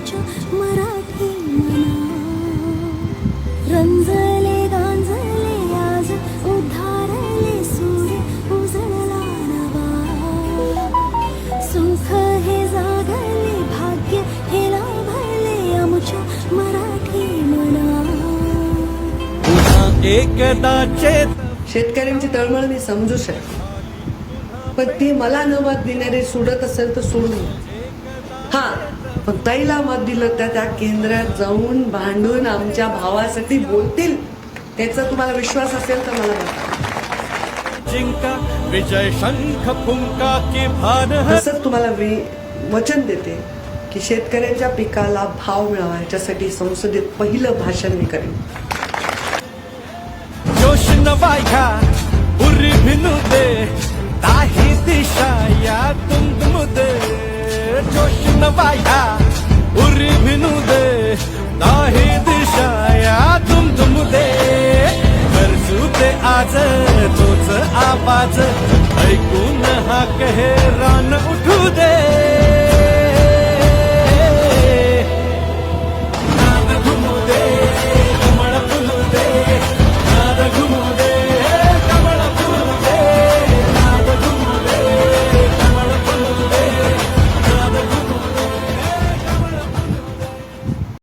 आमच्या मराठी रंजले गांजले आज उद्धारले सूर्य उजळला नवा. सुख हे जागले भाग्य हे लाभले आमच्या मराठी मना एकदाचे शेतकऱ्यांची तळमळ मी समजू शकते. पण ती मला न वाद देणारे सोडत असेल तर सोडून हा ताईला मत दिलं तर त्या केंद्रात जाऊन भांडून आमच्या भावासाठी बोलतील. त्याचा तुम्हाला विश्वास असेल तर मला जिंका विजय शंख फुंका की भान तसंच तुम्हाला मी वचन देते की शेतकऱ्यांच्या पिकाला भाव मिळावा याच्यासाठी संसदेत पहिलं भाषण मी करेन. जोश नवाया जोश उरी भिनु दे नाही दिशा या तुम तुम दे. गरजू दे आज तोच आवाज ऐकून हा कहे रान उठू दे.